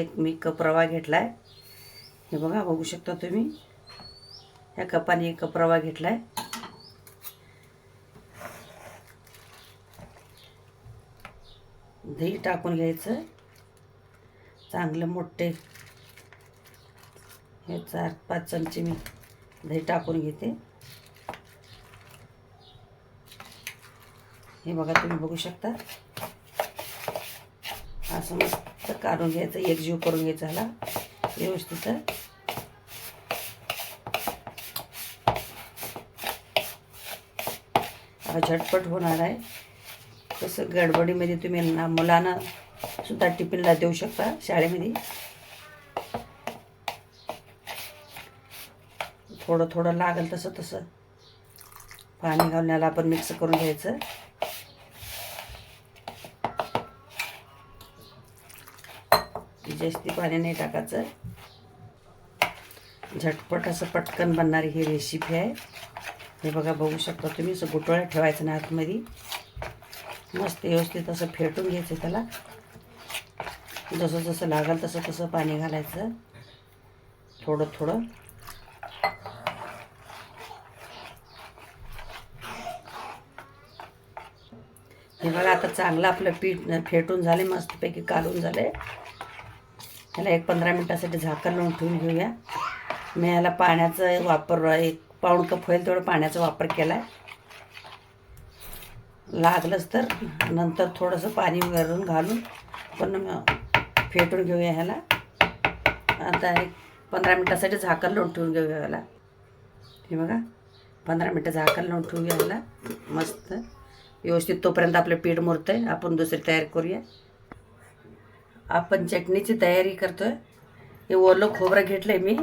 एक मी कप रवा घेतला आहे हे बघा बघू शकता तुम्ही. ह्या कपाने एक कप रवा घेतला आहे दही टाकून घ्यायचं. चांगलं मोठे. हे चार पाच चमचे मी दही टाकून घेते. हे बघा तुम्ही बघू शकता. असं मस्त काढून घ्यायचं एकजीव करून घ्यायचा ह्याला. व्यवस्थित. झटपट होणार आहे. तसं गडबडीमध्ये तुम्ही ना मुलांना सुद्धा टिफिनला देऊ शकता शाळेमध्ये. थोडं थोडं लागेल तसं तसं. पाणी घालण्याला आपण मिक्स करून घ्यायचं. जास्ती पाणी नाही टाकायचं. झटपट असं पटकन बनणारी ही रेसिपी आहे. हे बघा बघू शकता तुम्ही असं गुटोळ्या ठेवायचं ना आतमध्ये. मस्त व्यवस्थित असं फेटून घ्यायचं त्याला. जसं जसं लागेल तसं तसं पाणी घालायचं. थोडं थोडं. हे बघा आता चांगलं आपलं पीठ फेटून झाले मस्तपैकी कालून झाले. ह्याला एक पंधरा मिनटासाठी झाकण लावून ठेवून घेऊया. मी ह्याला पाण्याचा वापर एक पाऊण कप होईल तेवढं पाण्याचा वापर केला आहे लागलंच तर नंतर थोडंसं पाणी वरून घालून पण फेटून घेऊया ह्याला. आता एक पंधरा मिनटासाठी झाकण लावून ठेवून घेऊया ह्याला. हे बघा पंधरा मिनटं झाकण लावून ठेवूया ह्याला. मस्त. व्यवस्थित तोपर्यंत आपलं पीठ मुरतं आहे आपण दुसरी तयारी करूया. आपण चटणीची तयारी करतो आहे हे ओलं खोबरं घेतलं आहे मी.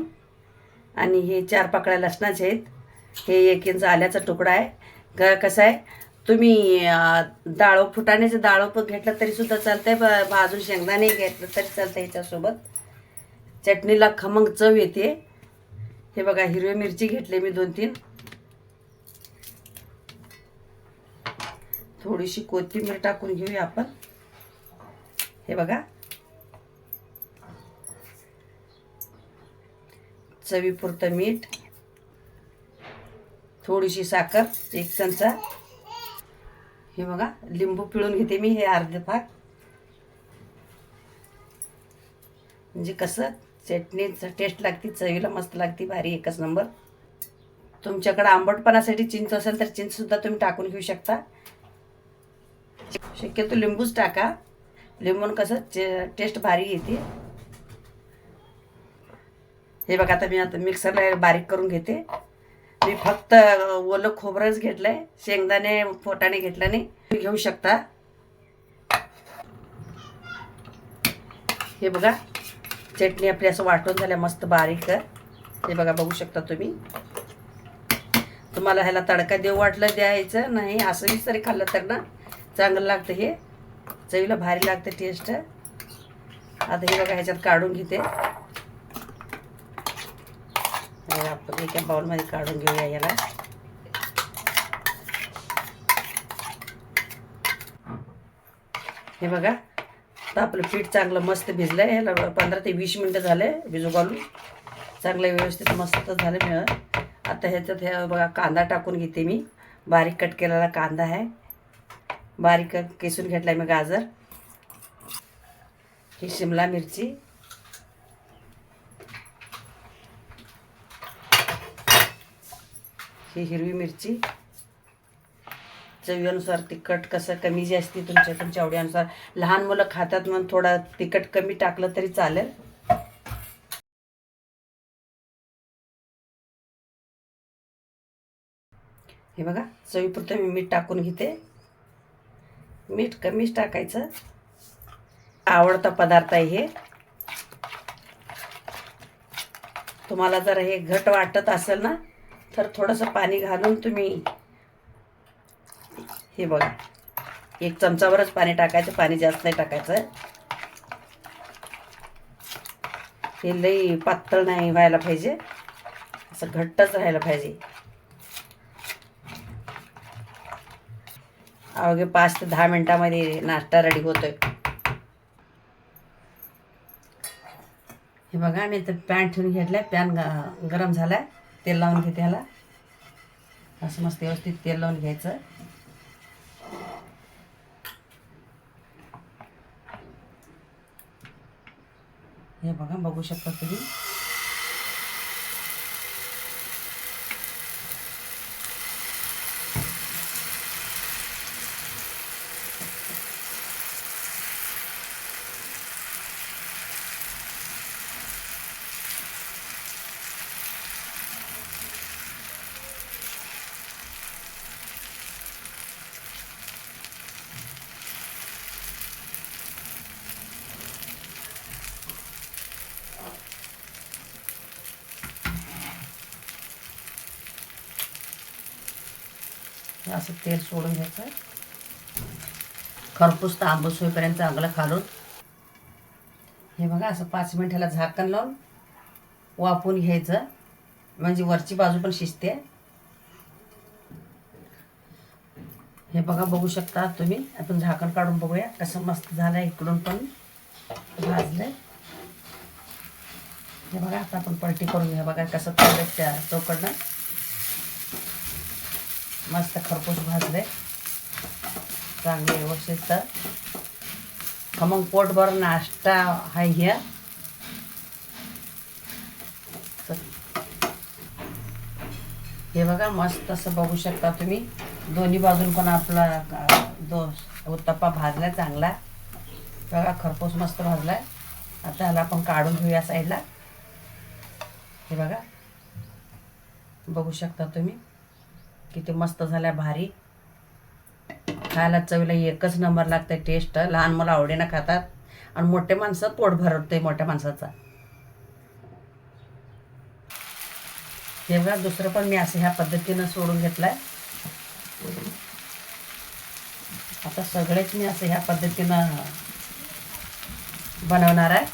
आणि हे चार पाकळ्या लसणाचे आहेत. हे एक इंच आल्याचा तुकडा आहे. ग कसं आहे? तुम्ही डाळ फुटाण्याचं डाळो पण घेतलं तरीसुद्धा चालतं आहे भाजून शेंगदाणे घेतलं तरी चालतं ह्याच्यासोबत चटणीला खमंग चव येते. हे बघा हिरवी मिरची घेतली मी दोन तीन थोडीशी कोथिंबीर टाकून घेऊया आपण. हे बघा. चवीपुरतं मीठ थोडीशी साखर एक चमचा. हे बघा लिंबू पिळून घेते मी हे अर्धे भाग. म्हणजे कसं चटणीचं टेस्ट लागते चवीला मस्त लागते भारी एकच नंबर तुमच्याकडं आंबटपणासाठी चिंच असेल तर चिंचसुद्धा तुम्ही टाकून घेऊ शकता. शक्यतो लिंबूच टाका. लिंबून कसं टेस्ट भारी येते. हे बघा आता मी आता मिक्सरला बारीक करून घेते. मी फक्त ओलं खोबरंच घेतलं आहे शेंगदाणे फोटाने घेतलं नाही. घेऊ शकता. हे बघा चटणी आपली असं वाटून झाल्या मस्त बारीक. हे बघा बघू शकता तुम्ही. तुम्हाला ह्याला तडका देऊ वाटलं द्यायचं नाही. असंही तरी खाल्लं तर ना चांगलं लागतं हे. चवीला भारी लागतं टेस्ट आता हे बघा ह्याच्यात काढून घेते. आपण एका बाउलमध्ये काढून घेऊया याला. हे बघा. तर आपलं पीठ चांगलं मस्त भिजलं आहे ह्याला पंधरा ते वीस मिनटं झाले भिजू घालून. चांगलं व्यवस्थित मस्त झालं मिळत आता ह्याच्यात हे बघा कांदा टाकून घेते मी. बारीक कट केलेला कांदा आहे. बारीक केसून घेतला आहे मी गाजर. ही शिमला मिरची. ही हिरवी मिरची. चवीनुसार तिखट कसं कमी जास्ती तुमच्या तुमच्या आवडीनुसार. लहान मुलं खातात म्हणून थोडा तिखट कमी टाकलं तरी चालेल. हे बघा चवीपुरतं मी मीठ टाकून घेते. मीठ कमीच टाकायचं. आवडता पदार्थ आहे हे. तुम्हाला जर हे घट वाटत असेल ना तर थोडंसं पाणी घालून तुम्ही हे बघा. एक चमचावरच पाणी टाकायचं पाणी जास्त नाही टाकायचं. हे लई पातळ नाही व्हायला पाहिजे. असं घट्टच राहायला पाहिजे. अवघे पाच ते दहा मिनटामध्ये नाश्ता रेडी होतोय. हे बघा मी तर पॅन ठेवून घेतलाय. पॅन गरम झालाय. तेल लावून घेते ह्याला. असं मस्त व्यवस्थित तेल लावून घ्यायचं. हे बघा बघू शकता तुम्ही. हे असं तेल सोडून घ्यायचं खरपूस तांबूस होईपर्यंत चांगलं खालून. हे बघा असं पाच मिनिटाला झाकण लावून वापून घ्यायचं. म्हणजे वरची बाजू पण शिजते. हे बघा बघू शकता तुम्ही. आपण झाकण काढून बघूया. कसं मस्त झालं इकडून पण भाजलंय. हे बघा आता आपण पलटी करून घ्या. बघा कसं त्या चौकडनं मस्त खरपूस भाजले. चांगले व्यवस्थित. मग पोटभर नाश्ता आहे ह्या हे बघा मस्त असं बघू शकता तुम्ही. दोन्ही बाजून पण आपला दो उत्तप्पा भाजला चांगला. बघा खरपूस मस्त भाजलाय. आता ह्याला आपण काढून घेऊया साईडला हे बघा. बघू शकता तुम्ही. किती मस्त झाल्या भारी. खायला चवीला एकच नंबर लागते टेस्ट लहान मुलं आवडीनं खातात. आणि मोठे माणसं पोट भरवते मोठ्या माणसाचा. हे बघा दुसरं पण मी असं ह्या पद्धतीनं सोडून घेतलंय. आता सगळेच मी असं ह्या पद्धतीनं बनवणार आहे.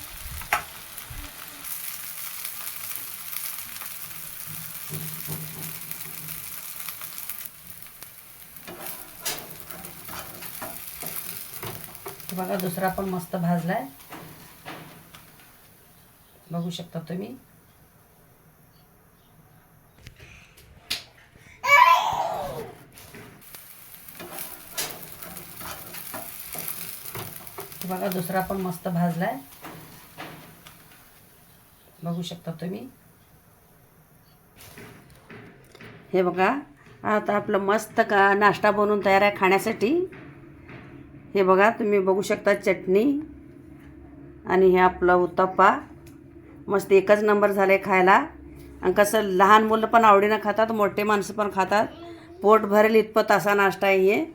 बघा दुसरा पण मस्त भाजलाय. बघू शकता तुम्ही. बघा दुसरा पण मस्त भाजलाय. बघू शकता तुम्ही. हे बघा आता आपलं मस्त का नाश्ता बनवून तयार आहे खाण्यासाठी. हे बघा तुम्ही बघू शकता चटणी आणि हे आपलं उत्तप्पा. मस्त एकच नंबर झाले खायला. आणि कसं लहान मुलं पण आवडीनं खातात मोठे माणसं पण खातात. पोट भरेल इतपत असा नाश्ता आहे हे.